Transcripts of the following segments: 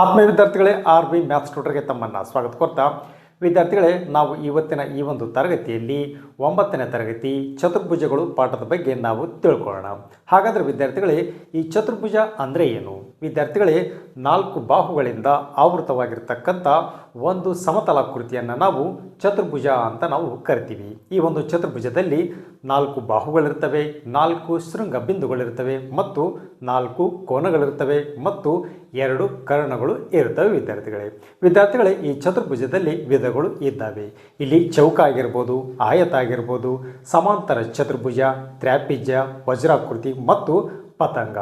ಆತ್ಮೀಯ ವಿದ್ಯಾರ್ಥಿಗಳೇ R B maths ಟ್ಯೂಟರ್ಗೆ ತಮ್ಮನ್ನು ಸ್ವಾಗತ ಕೊಡ್ತಾ, ವಿದ್ಯಾರ್ಥಿಗಳೇ, ನಾವು ಇವತ್ತಿನ ಈ ಒಂದು ತರಗತಿಯಲ್ಲಿ ಒಂಬತ್ತನೇ ತರಗತಿ ಚತುರ್ಭುಜಗಳು ಪಾಠದ ಬಗ್ಗೆ ನಾವು ತಿಳ್ಕೊಳ್ಳೋಣ. ಹಾಗಾದರೆ ವಿದ್ಯಾರ್ಥಿಗಳೇ, ಈ ಚತುರ್ಭುಜ ಅಂದರೆ ಏನು? ವಿದ್ಯಾರ್ಥಿಗಳೇ, ನಾಲ್ಕು ಬಾಹುಗಳಿಂದ ಆವೃತವಾಗಿರ್ತಕ್ಕಂಥ ಒಂದು ಸಮತಲಾಕೃತಿಯನ್ನು ನಾವು ಚತುರ್ಭುಜ ಅಂತ ನಾವು ಕರಿತೀವಿ. ಈ ಒಂದು ಚತುರ್ಭುಜದಲ್ಲಿ ನಾಲ್ಕು ಬಾಹುಗಳಿರ್ತವೆ, ನಾಲ್ಕು ಶೃಂಗ ಬಿಂದುಗಳಿರ್ತವೆ ಮತ್ತು ನಾಲ್ಕು ಕೋನಗಳಿರ್ತವೆ ಮತ್ತು ಎರಡು ಕರ್ಣಗಳು ಇರ್ತವೆ ವಿದ್ಯಾರ್ಥಿಗಳೇ. ವಿದ್ಯಾರ್ಥಿಗಳೇ, ಈ ಚತುರ್ಭುಜದಲ್ಲಿ ವಿಧಗಳು ಇದ್ದಾವೆ. ಇಲ್ಲಿ ಚೌಕ ಆಗಿರ್ಬೋದು ಆಯತ ಆಗಿರ್ಬೋದು ಸಮಾಂತರ ಚತುರ್ಭುಜ ತ್ರ್ಯಾಪಿಜ್ಯ ವಜ್ರಾಕೃತಿ ಮತ್ತು ಪತಂಗ.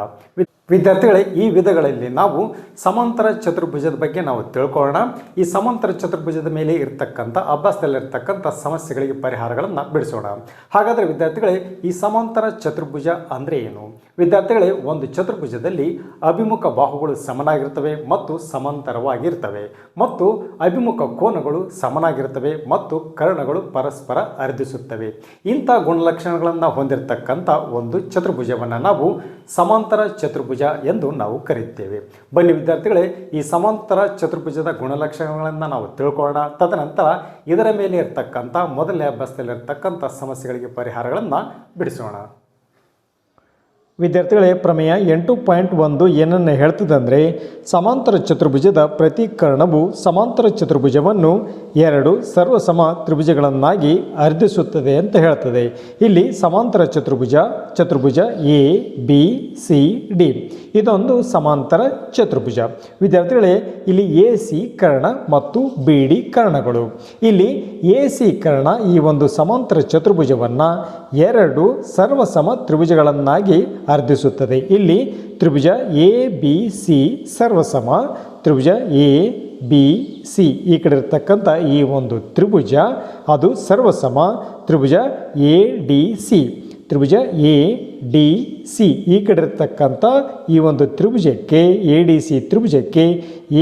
ವಿದ್ಯಾರ್ಥಿಗಳೇ, ಈ ವಿಧಗಳಲ್ಲಿ ನಾವು ಸಮಾಂತರ ಚತುರ್ಭುಜದ ಬಗ್ಗೆ ನಾವು ತಿಳ್ಕೊಳ್ಳೋಣ. ಈ ಸಮಾಂತರ ಚತುರ್ಭುಜದ ಮೇಲೆ ಇರ್ತಕ್ಕಂಥ, ಅಭ್ಯಾಸದಲ್ಲಿರ್ತಕ್ಕಂಥ ಸಮಸ್ಯೆಗಳಿಗೆ ಪರಿಹಾರಗಳನ್ನು ಬಿಡಿಸೋಣ. ಹಾಗಾದರೆ ವಿದ್ಯಾರ್ಥಿಗಳೇ, ಈ ಸಮಾಂತರ ಚತುರ್ಭುಜ ಅಂದರೆ ಏನು? ವಿದ್ಯಾರ್ಥಿಗಳೇ, ಒಂದು ಚತುರ್ಭುಜದಲ್ಲಿ ಅಭಿಮುಖ ಬಾಹುಗಳು ಸಮನಾಗಿರ್ತವೆ ಮತ್ತು ಸಮಾಂತರವಾಗಿರ್ತವೆ. ಮತ್ತು ಅಭಿಮುಖ ಕೋನಗಳು ಸಮನಾಗಿರ್ತವೆ ಮತ್ತು ಕರ್ಣಗಳು ಪರಸ್ಪರ ಅರ್ಧಿಸುತ್ತವೆ ಇಂಥ ಗುಣಲಕ್ಷಣಗಳನ್ನು ಹೊಂದಿರತಕ್ಕಂಥ ಒಂದು ಚತುರ್ಭುಜವನ್ನು ನಾವು ಸಮಾಂತರ ಚತುರ್ಭುಜ ಎಂದು ನಾವು ಕರೆಯುತ್ತೇವೆ. ಬನ್ನಿ ವಿದ್ಯಾರ್ಥಿಗಳೇ, ಈ ಸಮಾಂತರ ಚತುರ್ಭುಜದ ಗುಣಲಕ್ಷಣಗಳನ್ನು ನಾವು ತಿಳ್ಕೊಳ್ಳೋಣ. ತದನಂತರ ಇದರ ಮೇಲೆ ಇರತಕ್ಕಂಥ ಮೊದಲನೇ ಅಭ್ಯಾಸದಲ್ಲಿರ್ತಕ್ಕಂಥ ಸಮಸ್ಯೆಗಳಿಗೆ ಪರಿಹಾರಗಳನ್ನು ಬಿಡಿಸೋಣ. ವಿದ್ಯಾರ್ಥಿಗಳೇ, ಪ್ರಮೇಯ ಎಂಟು ಪಾಯಿಂಟ್ ಒಂದು ಏನನ್ನು ಹೇಳ್ತದಂದರೆ, ಸಮಾಂತರ ಚತುರ್ಭುಜದ ಪ್ರತಿ ಕರ್ಣವು ಸಮಾಂತರ ಚತುರ್ಭುಜವನ್ನು ಎರಡು ಸರ್ವಸಮ ತ್ರಿಭುಜಗಳನ್ನಾಗಿ ಅರ್ಧಿಸುತ್ತದೆ ಅಂತ ಹೇಳ್ತದೆ. ಇಲ್ಲಿ ಸಮಾಂತರ ಚತುರ್ಭುಜ ಚತುರ್ಭುಜ ಎ, ಬಿ, ಸಿ, ಡಿ. ಇದೊಂದು ಸಮಾಂತರ ಚತುರ್ಭುಜ. ವಿದ್ಯಾರ್ಥಿಗಳೇ, ಇಲ್ಲಿ ಎ, ಸಿ ಕರ್ಣ ಮತ್ತು ಬಿ, ಡಿ ಕರ್ಣಗಳು. ಇಲ್ಲಿ ಎ, ಸಿ ಕರ್ಣ ಈ ಒಂದು ಸಮಾಂತರ ಚತುರ್ಭುಜವನ್ನು ಎರಡು ಸರ್ವಸಮ ತ್ರಿಭುಜಗಳನ್ನಾಗಿ ಅರ್ಧಿಸುತ್ತದೆ. ಇಲ್ಲಿ ತ್ರಿಭುಜ ಎ ಬಿ ಸಿ ಸರ್ವಸಮ. ತ್ರಿಭುಜ ಎ ಬಿ ಸಿ ಈ ಕಡೆ ಇರತಕ್ಕಂಥ ಈ ಒಂದು ತ್ರಿಭುಜ ಅದು ಸರ್ವಸಮ. ತ್ರಿಭುಜ ಎ ಡಿ ಸಿ ತ್ರಿಭುಜ ಎ ಡಿ ಸಿ ಈ ಕಡೆ ಇರತಕ್ಕಂಥ ಈ ಒಂದು ತ್ರಿಭುಜಕ್ಕೆ ಎ ಡಿ ಸಿ ತ್ರಿಭುಜಕ್ಕೆ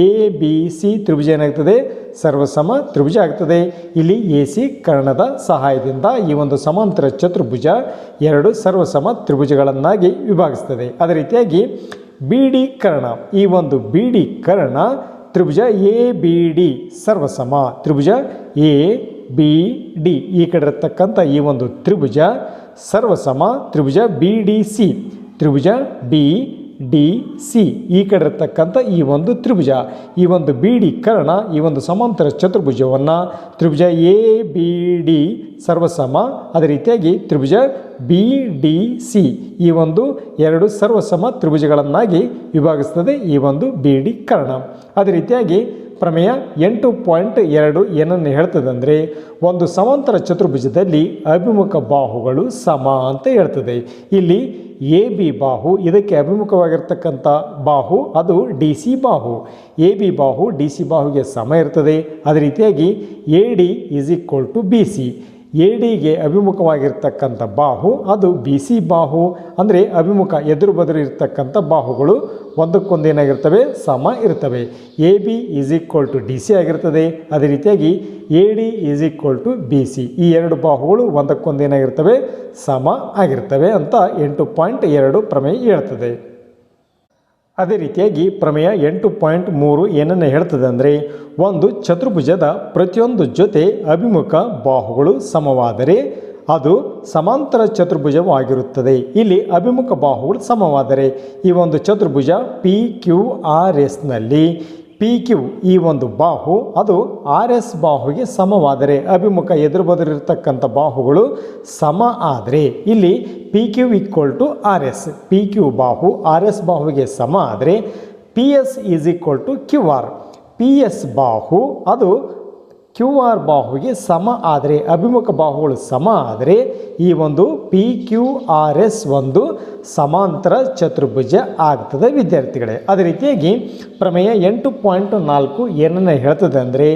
ಎ ಬಿ ಸಿ ತ್ರಿಭುಜ ಏನಾಗ್ತದೆ? ಸರ್ವಸಮ ತ್ರಿಭುಜ ಆಗ್ತದೆ. ಇಲ್ಲಿ ಎ ಸಿ ಕರ್ಣದ ಸಹಾಯದಿಂದ ಈ ಒಂದು ಸಮಾಂತರ ಚತುರ್ಭುಜ ಎರಡು ಸರ್ವಸಮ ತ್ರಿಭುಜಗಳನ್ನಾಗಿ ವಿಭಾಗಿಸ್ತದೆ. ಅದೇ ರೀತಿಯಾಗಿ ಬಿ ಡಿ ಕರ್ಣ, ಈ ಒಂದು ಬಿ ಡಿ ಕರ್ಣ ತ್ರಿಭುಜ ಎ ಬಿ ಡಿ, ಸರ್ವಸಮ ತ್ರಿಭುಜ ಎ ಬಿ ಡಿ, ಈ ಕಡೆ ಇರತಕ್ಕಂಥ ಈ ಒಂದು ತ್ರಿಭುಜ ಸರ್ವಸಮ ತ್ರಿಭುಜ ಬಿ ಡಿ ಸಿ, ತ್ರಿಭುಜ ಬಿ ಡಿ, ಸಿ ಈ ಕಡೆ ಇರತಕ್ಕಂಥ ಈ ಒಂದು ತ್ರಿಭುಜ, ಈ ಒಂದು ಬಿ, ಡಿ ಕರ್ಣ, ಈ ಒಂದು ಸಮಾಂತರ ಚತುರ್ಭುಜವನ್ನು ತ್ರಿಭುಜ ಎ, ಬಿ, ಡಿ ಸರ್ವಸಮ, ಅದೇ ರೀತಿಯಾಗಿ ತ್ರಿಭುಜ ಬಿ, ಡಿ, ಸಿ ಈ ಒಂದು ಎರಡು ಸರ್ವಸಮ ತ್ರಿಭುಜಗಳನ್ನಾಗಿ ವಿಭಾಗಿಸ್ತದೆ ಈ ಒಂದು ಬಿ, ಡಿ ಕರ್ಣ. ಅದೇ ರೀತಿಯಾಗಿ ಪ್ರಮೇಯ ಎಂಟು ಪಾಯಿಂಟ್ ಎರಡು ಏನನ್ನು ಹೇಳ್ತದೆ ಒಂದು ಸಮಾಂತರ ಚತುರ್ಭುಜದಲ್ಲಿ ಅಭಿಮುಖ ಬಾಹುಗಳು ಸಮ ಅಂತ ಹೇಳ್ತದೆ. ಇಲ್ಲಿ ಎ ಬಿ ಬಾಹು ಇದಕ್ಕೆ ಅಭಿಮುಖವಾಗಿರ್ತಕ್ಕಂಥ ಬಾಹು ಅದು ಡಿ ಸಿ ಬಾಹು. ಎ ಬಿ ಬಾಹು ಡಿ ಸಿ ಬಾಹುಗೆ ಸಮ ಇರ್ತದೆ. ಅದೇ ರೀತಿಯಾಗಿ A D is equal to B C. A ಡಿಗೆ ಅಭಿಮುಖವಾಗಿರ್ತಕ್ಕಂಥ ಬಾಹು, ಅದು ಬಿ ಸಿ ಬಾಹು. ಅಂದರೆ ಅಭಿಮುಖ ಎದುರು ಬದುರು ಇರ್ತಕ್ಕಂಥ ಬಾಹುಗಳು ಒಂದಕ್ಕೊಂದು ಏನಾಗಿರ್ತವೆ ಸಮ ಇರ್ತವೆ. A B is equal to D C ಆಗಿರ್ತದೆ. ಅದೇ ರೀತಿಯಾಗಿ A D is equal to B C. ಈ ಎರಡು ಬಾಹುಗಳು ಒಂದಕ್ಕೊಂದು ಏನಾಗಿರ್ತವೆ ಸಮ ಆಗಿರ್ತವೆ ಅಂತ ಎಂಟು ಪಾಯಿಂಟ್ ಎರಡು ಪ್ರಮೇಯ ಹೇಳ್ತದೆ. ಅದೇ ರೀತಿಯಾಗಿ ಪ್ರಮೇಯ ಎಂಟು ಪಾಯಿಂಟ್ ಮೂರು ಏನನ್ನು ಹೇಳ್ತದೆ ಅಂದರೆ, ಒಂದು ಚತುರ್ಭುಜದ ಪ್ರತಿಯೊಂದು ಜೊತೆ ಅಭಿಮುಖ ಬಾಹುಗಳು ಸಮವಾದರೆ ಅದು ಸಮಾಂತರ ಚತುರ್ಭುಜವಾಗಿರುತ್ತದೆ ಇಲ್ಲಿ ಅಭಿಮುಖ ಬಾಹುಗಳು ಸಮವಾದರೆ ಈ ಒಂದು ಚತುರ್ಭುಜ ಪಿ ಕ್ಯೂ ಆರ್ ಎಸ್ನಲ್ಲಿ ಪಿ ಕ್ಯೂ ಈ ಒಂದು ಬಾಹು, ಅದು ಆರ್ ಎಸ್ ಬಾಹುಗೆ ಸಮವಾದರೆ. ಅಭಿಮುಖ ಎದುರು ಬದುರಿರ್ತಕ್ಕಂಥ ಬಾಹುಗಳು ಸಮ ಆದರೆ. ಇಲ್ಲಿ P Q equal to R S P Q ಬಾಹು ಆರ್ ಎಸ್ ಬಾಹುಗೆ ಸಮ ಆದರೆ. P S is equal to Q R P S ಬಾಹು, ಅದು ಕ್ಯೂ ಆರ್ ಬಾಹುವಿಗೆ ಸಮ ಆದರೆ, ಅಭಿಮುಖ ಬಾಹುಗಳು ಸಮ ಆದರೆ, ಈ ಒಂದು ಪಿ ಕ್ಯೂ ಆರ್ ಎಸ್ ಒಂದು ಸಮಾಂತರ ಚತುರ್ಭುಜ ಆಗ್ತದೆ ವಿದ್ಯಾರ್ಥಿಗಳೇ. ಅದೇ ರೀತಿಯಾಗಿ ಪ್ರಮೇಯ ಎಂಟು ಪಾಯಿಂಟ್ ನಾಲ್ಕು ಏನನ್ನು ಹೇಳ್ತದೆ ಅಂದರೆ,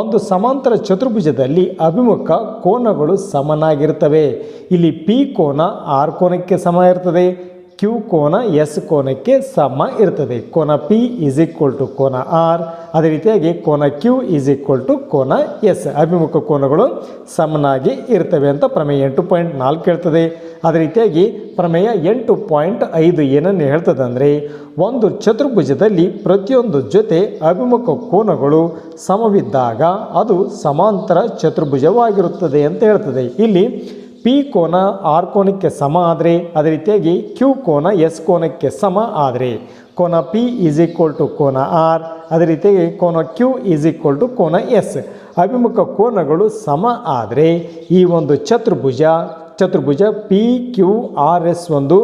ಒಂದು ಸಮಾಂತರ ಚತುರ್ಭುಜದಲ್ಲಿ ಅಭಿಮುಖ ಕೋನಗಳು ಸಮನಾಗಿರ್ತವೆ. ಇಲ್ಲಿ ಪಿ ಕೋನ ಆರ್ ಕೋನಕ್ಕೆ ಸಮ ಇರ್ತದೆ ಕ್ಯೂ ಕೋನ ಎಸ್ ಕೋನಕ್ಕೆ ಸಮ ಇರ್ತದೆ. ಕೋನ ಪಿ ಈಸ್ ಈಕ್ವಲ್ ಟು ಕೋನ ಆರ್ ಅದೇ ರೀತಿಯಾಗಿ ಕೋನ ಕ್ಯೂ ಈಸ್ ಈಕ್ವಲ್ ಟು ಕೋನ ಎಸ್ ಅಭಿಮುಖ ಕೋನಗಳು ಸಮನಾಗಿ ಇರ್ತವೆ ಅಂತ ಪ್ರಮೇಯ ಎಂಟು ಪಾಯಿಂಟ್ ನಾಲ್ಕು ಹೇಳ್ತದೆ. ಅದೇ ರೀತಿಯಾಗಿ ಪ್ರಮೇಯ ಎಂಟು ಪಾಯಿಂಟ್ ಐದು ಏನನ್ನು ಹೇಳ್ತದೆ ಅಂದರೆ ಒಂದು ಚತುರ್ಭುಜದಲ್ಲಿ ಪ್ರತಿಯೊಂದು ಜೊತೆ ಅಭಿಮುಖ ಕೋನಗಳು ಸಮವಿದ್ದಾಗ ಅದು ಸಮಾಂತರ ಚತುರ್ಭುಜವಾಗಿರುತ್ತದೆ ಅಂತ ಹೇಳ್ತದೆ. ಇಲ್ಲಿ ಪಿ ಕೋನ ಆರ್ ಕೋನಕ್ಕೆ ಸಮ ಆದರೆ, ಅದೇ ರೀತಿಯಾಗಿ ಕ್ಯೂ ಕೋನ ಎಸ್ ಕೋನಕ್ಕೆ ಸಮ ಆದರೆ. ಕೋನ ಪಿ ಈಸ್ ಈಕ್ವಲ್ ಟು ಕೋನ ಆರ್, ಅದೇ ರೀತಿಯಾಗಿ ಕೋನ ಕ್ಯೂ ಈಸ್ ಈಕ್ವಲ್ ಟು ಕೋನ ಎಸ್. ಅಭಿಮುಖ ಕೋನಗಳು ಸಮ ಆದರೆ ಈ ಒಂದು ಚತುರ್ಭುಜ ಚತುರ್ಭುಜ ಪಿ ಕ್ಯೂ ಆರ್ ಎಸ್ ಒಂದು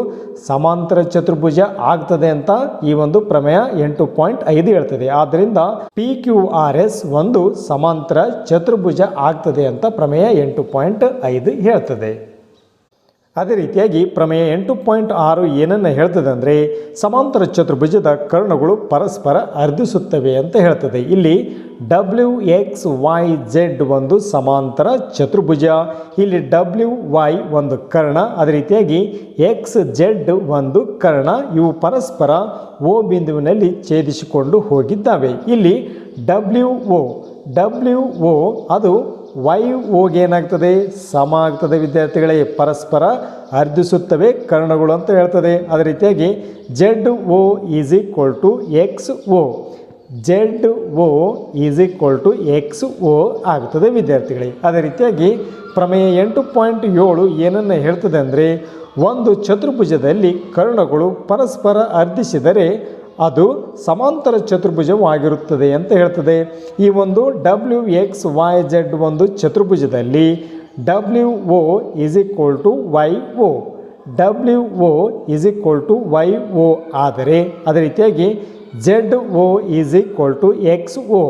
ಸಮಾಂತರ ಚತುರ್ಭುಜ ಆಗ್ತದೆ ಅಂತ ಈ ಒಂದು ಪ್ರಮೇಯ ಎಂಟು ಪಾಯಿಂಟ್ ಐದು ಹೇಳ್ತದೆ. ಆದ್ದರಿಂದ ಪಿ ಕ್ಯೂ ಆರ್ ಎಸ್ ಒಂದು ಸಮಾಂತರ ಚತುರ್ಭುಜ ಆಗ್ತದೆ ಅಂತ ಪ್ರಮೇಯ ಎಂಟು ಪಾಯಿಂಟ್ ಐದು ಹೇಳ್ತದೆ. ಅದೇ ರೀತಿಯಾಗಿ ಪ್ರಮೇಯ ಎಂಟು ಪಾಯಿಂಟ್ ಆರು ಏನನ್ನು ಹೇಳ್ತದೆ ಅಂದರೆ ಸಮಾಂತರ ಚತುರ್ಭುಜದ ಕರ್ಣಗಳು ಪರಸ್ಪರ ಅರ್ಧಿಸುತ್ತವೆ ಅಂತ ಹೇಳ್ತದೆ. ಇಲ್ಲಿ ಡಬ್ಲ್ಯೂ ಎಕ್ಸ್ ವೈ ಜೆಡ್ ಒಂದು ಸಮಾಂತರ ಚತುರ್ಭುಜ, ಇಲ್ಲಿ ಡಬ್ಲ್ಯೂ ವೈ ಒಂದು ಕರ್ಣ, ಅದೇ ರೀತಿಯಾಗಿ ಎಕ್ಸ್ ಜೆಡ್ ಒಂದು ಕರ್ಣ, ಇವು ಪರಸ್ಪರ ಓ ಬಿಂದುವಿನಲ್ಲಿ ಛೇದಿಸಿಕೊಂಡು ಹೋಗಿದ್ದಾವೆ. ಇಲ್ಲಿ ಡಬ್ಲ್ಯೂ ಒ ಡಬ್ಲ್ಯೂ ಒ ಅದು ವೈ ಓಗೆ ಏನಾಗ್ತದೆ ಸಮ ಆಗ್ತದೆ ವಿದ್ಯಾರ್ಥಿಗಳೇ. ಪರಸ್ಪರ ಅರ್ಧಿಸುತ್ತವೆ ಕರ್ಣಗಳು ಅಂತ ಹೇಳ್ತದೆ. ಅದೇ ರೀತಿಯಾಗಿ Z O is equal to X O. Z O is equal to X O ಆಗ್ತದೆ ವಿದ್ಯಾರ್ಥಿಗಳೇ. ಅದೇ ರೀತಿಯಾಗಿ ಪ್ರಮೇಯ ಎಂಟು ಪಾಯಿಂಟ್ ಏಳು ಏನನ್ನು ಹೇಳ್ತದೆ ಅಂದರೆ, ಒಂದು ಚತುರ್ಭುಜದಲ್ಲಿ ಕರ್ಣಗಳು ಪರಸ್ಪರ ಅರ್ಧಿಸಿದರೆ ಅದು ಸಮಾಂತರ ಚತುರ್ಭುಜವಾಗಿರುತ್ತದೆ ಅಂತ ಹೇಳ್ತದೆ. ಈ ಒಂದು ಡಬ್ಲ್ಯೂ ಎಕ್ಸ್ ವೈ ಜೆಡ್ ಒಂದು ಚತುರ್ಭುಜದಲ್ಲಿ W O is equal to Y O W O is equal to Y O ಆದರೆ ಅದೇ ರೀತಿಯಾಗಿ Z O is equal to X O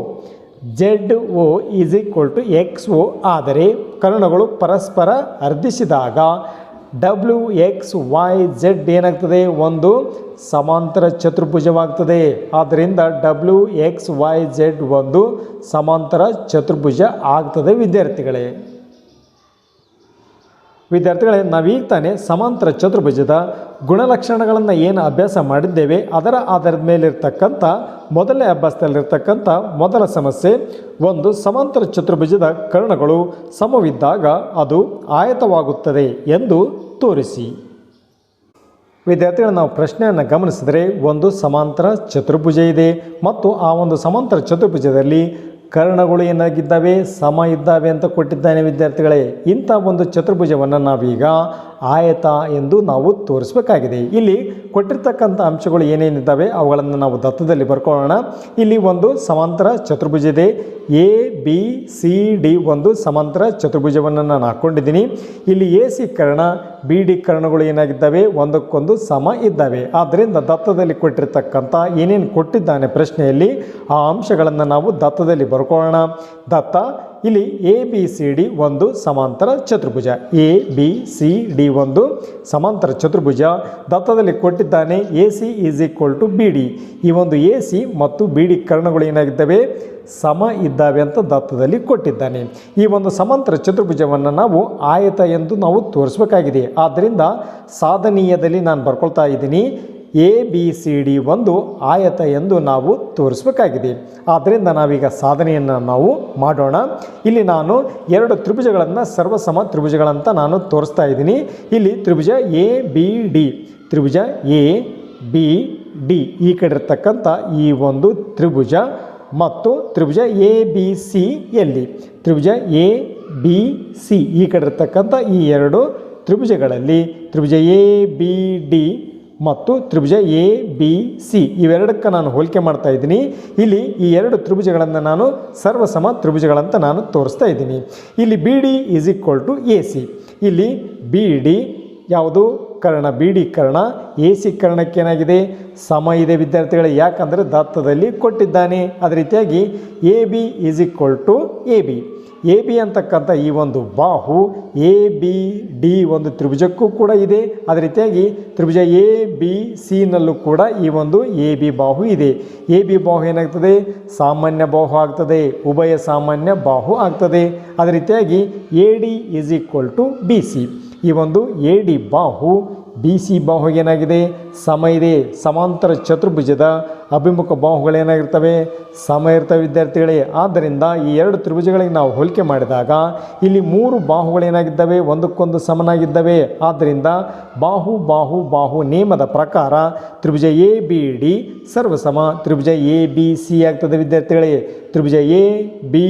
Z O is equal to X O ಆದರೆ ಕರ್ಣಗಳು ಪರಸ್ಪರ ಅರ್ಧಿಸಿದಾಗ W X Y Z ಏನಾಗ್ತದೆ? ಒಂದು ಸಮಾಂತರ ಚತುರ್ಭುಜವಾಗ್ತದೆ. ಆದ್ದರಿಂದ ಡಬ್ಲ್ಯೂ ಎಕ್ಸ್ ವೈ ಝೆಡ್ ಒಂದು ಸಮಾಂತರ ಚತುರ್ಭುಜ ಆಗ್ತದೆ, ವಿದ್ಯಾರ್ಥಿಗಳೇ. ವಿದ್ಯಾರ್ಥಿಗಳೇ, ನಾವೀಗ ತಾನೇ ಸಮಾಂತರ ಚತುರ್ಭುಜದ ಗುಣಲಕ್ಷಣಗಳನ್ನು ಏನು ಅಭ್ಯಾಸ ಮಾಡಿದ್ದೇವೆ, ಅದರ ಆಧಾರದ ಮೇಲಿರ್ತಕ್ಕಂಥ ಮೊದಲನೇ ಅಭ್ಯಾಸದಲ್ಲಿರ್ತಕ್ಕಂಥ ಮೊದಲ ಸಮಸ್ಯೆ, ಒಂದು ಸಮಾಂತರ ಚತುರ್ಭುಜದ ಕರ್ಣಗಳು ಸಮವಿದ್ದಾಗ ಅದು ಆಯತವಾಗುತ್ತದೆ ಎಂದು ತೋರಿಸಿ. ವಿದ್ಯಾರ್ಥಿಗಳು, ನಾವು ಪ್ರಶ್ನೆಯನ್ನು ಗಮನಿಸಿದರೆ ಒಂದು ಸಮಾಂತರ ಚತುರ್ಭುಜ ಇದೆ ಮತ್ತು ಆ ಒಂದು ಸಮಾಂತರ ಚತುರ್ಭುಜದಲ್ಲಿ ಕರ್ಣಗಳು ಏನಾಗಿದ್ದಾವೆ ಸಮ ಇದ್ದಾವೆ ಅಂತ ಕೊಟ್ಟಿದ್ದಾನೆ ವಿದ್ಯಾರ್ಥಿಗಳೇ. ಇಂಥ ಒಂದು ಚತುರ್ಭುಜವನ್ನು ನಾವೀಗ ಆಯತ ಎಂದು ನಾವು ತೋರಿಸಬೇಕಾಗಿದೆ. ಇಲ್ಲಿ ಕೊಟ್ಟಿರ್ತಕ್ಕಂಥ ಅಂಶಗಳು ಏನೇನಿದ್ದಾವೆ ಅವುಗಳನ್ನು ನಾವು ದತ್ತದಲ್ಲಿ ಬರ್ಕೊಳ್ಳೋಣ. ಇಲ್ಲಿ ಒಂದು ಸಮಾಂತರ ಚತುರ್ಭುಜ ಇದೆ ಎ, ಬಿ, ಸಿ, ಡಿ ಒಂದು ಸಮಾಂತರ ಚತುರ್ಭುಜವನ್ನು ನಾನು ಹಾಕ್ಕೊಂಡಿದ್ದೀನಿ. ಇಲ್ಲಿ ಎ, ಸಿ ಕರ್ಣ, ಬಿ, ಡಿ ಕರ್ಣಗಳು ಏನಾಗಿದ್ದಾವೆ? ಒಂದಕ್ಕೊಂದು ಸಮ ಇದ್ದಾವೆ. ಆದ್ದರಿಂದ ದತ್ತದಲ್ಲಿ ಕೊಟ್ಟಿರ್ತಕ್ಕಂಥ ಏನೇನು ಕೊಟ್ಟಿದ್ದಾನೆ ಪ್ರಶ್ನೆಯಲ್ಲಿ ಆ ಅಂಶಗಳನ್ನು ನಾವು ದತ್ತದಲ್ಲಿ ಬರ್ಕೊಳ್ಳೋಣ. ದತ್ತ ಇಲ್ಲಿ ಎ ಬಿ ಸಿ ಡಿ ಒಂದು ಸಮಾಂತರ ಚತುರ್ಭುಜ. ಎ ಬಿ ಸಿ ಡಿ ಒಂದು ಸಮಾಂತರ ಚತುರ್ಭುಜ. ದತ್ತದಲ್ಲಿ ಕೊಟ್ಟಿದ್ದಾನೆ A C is equal to B D ಈ ಒಂದು ಎ ಸಿ ಮತ್ತು ಬಿ ಡಿ ಕರ್ಣಗಳು ಏನಾಗಿದ್ದಾವೆ? ಸಮ ಇದ್ದಾವೆ ಅಂತ ದತ್ತದಲ್ಲಿ ಕೊಟ್ಟಿದ್ದಾನೆ. ಈ ಒಂದು ಸಮಾಂತರ ಚತುರ್ಭುಜವನ್ನು ನಾವು ಆಯತ ಎಂದು ನಾವು ತೋರಿಸಬೇಕಾಗಿದೆ. ಆದ್ದರಿಂದ ಸಾಧನೀಯದಲ್ಲಿ ನಾನು ಬರ್ಕೊಳ್ತಾ ಇದ್ದೀನಿ. ಎ ಬಿ ಸಿ ಡಿ ಒಂದು ಆಯತ ಎಂದು ನಾವು ತೋರಿಸಬೇಕಾಗಿದೆ. ಆದ್ದರಿಂದ ನಾವೀಗ ಸಾಧನೆಯನ್ನು ನಾವು ಮಾಡೋಣ. ಇಲ್ಲಿ ನಾನು ಎರಡು ತ್ರಿಭುಜಗಳನ್ನು, ಸರ್ವಸಮ ತ್ರಿಭುಜಗಳಂತ ನಾನು ತೋರಿಸ್ತಾ ಇದ್ದೀನಿ. ಇಲ್ಲಿ ತ್ರಿಭುಜ ಎ ಬಿ ಡಿ ತ್ರಿಭುಜ ಎ ಬಿ ಡಿ ಈ ಕಡೆ ಇರತಕ್ಕಂಥ ಈ ಒಂದು ತ್ರಿಭುಜ ಮತ್ತು ತ್ರಿಭುಜ ಎ ಬಿ ಸಿ ಎಲ್ಲಿ? ತ್ರಿಭುಜ ಎ ಬಿ ಸಿ ಈ ಕಡೆ ಇರತಕ್ಕಂಥ ಈ ಎರಡು ತ್ರಿಭುಜಗಳಲ್ಲಿ. ತ್ರಿಭುಜ ಎ ಬಿ ಡಿ ಮತ್ತು ತ್ರಿಭುಜ ಎ ಬಿ ಸಿ ಇವೆರಡಕ್ಕೆ ನಾನು ಹೋಲಿಕೆ ಮಾಡ್ತಾ ಇದ್ದೀನಿ. ಇಲ್ಲಿ ಈ ಎರಡು ತ್ರಿಭುಜಗಳನ್ನು ನಾನು ಸರ್ವಸಮ ತ್ರಿಭುಜಗಳಂತ ನಾನು ತೋರಿಸ್ತಾ ಇದ್ದೀನಿ. ಇಲ್ಲಿ B D is equal to A C ಇಲ್ಲಿ ಬಿ ಡಿ ಯಾವುದು? ಕರ್ಣ ಬಿ ಡಿ ಕರ್ಣ. ಎ ಸಿ ಕರ್ಣಕ್ಕೆ ಏನಾಗಿದೆ? ಸಮ ಇದೆ ವಿದ್ಯಾರ್ಥಿಗಳೇ. ಯಾಕಂದರೆ ದತ್ತದಲ್ಲಿ ಕೊಟ್ಟಿದ್ದಾನೆ. ಅದೇ ರೀತಿಯಾಗಿ A B is equal to A B A B ಅಂತಕ್ಕಂಥ ಈ ಒಂದು ಬಾಹು, ಎ ಬಿ, ಡಿ ಒಂದು ತ್ರಿಭುಜಕ್ಕೂ ಕೂಡ ಇದೆ. ಅದೇ ರೀತಿಯಾಗಿ ತ್ರಿಭುಜ ಎ, ಬಿ, ಸಿನಲ್ಲೂ ಕೂಡ ಈ ಒಂದು ಎ ಬಿ ಬಾಹು ಇದೆ. ಎ ಬಿ ಬಾಹು ಏನಾಗ್ತದೆ? ಸಾಮಾನ್ಯ ಬಾಹು ಆಗ್ತದೆ, ಉಭಯ ಸಾಮಾನ್ಯ ಬಾಹು ಆಗ್ತದೆ. ಅದೇ ರೀತಿಯಾಗಿ A D is equal to B C. ಈ ಒಂದು ಎ ಡಿ ಬಾಹು ಬಿ ಸಿ ಬಾಹು ಏನಾಗಿದೆ ಸಮ ಇದೆ. ಸಮಾಂತರ ಚತುರ್ಭುಜದ ಅಭಿಮುಖ ಬಾಹುಗಳೇನಾಗಿರ್ತವೆ ಸಮ ಇರ್ತವೆ ವಿದ್ಯಾರ್ಥಿಗಳೇ. ಆದ್ದರಿಂದ ಈ ಎರಡು ತ್ರಿಭುಜಗಳಿಗೆ ನಾವು ಹೋಲಿಕೆ ಮಾಡಿದಾಗ ಇಲ್ಲಿ ಮೂರು ಬಾಹುಗಳೇನಾಗಿದ್ದಾವೆ ಒಂದಕ್ಕೊಂದು ಸಮನಾಗಿದ್ದಾವೆ. ಆದ್ದರಿಂದ ಬಾಹು ಬಾಹು ಬಾಹು ನೇಮದ ಪ್ರಕಾರ ತ್ರಿಭುಜ ಎ, ಬಿ, ಡಿ ಸರ್ವಸಮ. ತ್ರಿಭುಜ ಎ, ಬಿ, ಸಿ ಆಗ್ತದೆ ವಿದ್ಯಾರ್ಥಿಗಳೇ. ತ್ರಿಭುಜ ಎ, ಬಿ,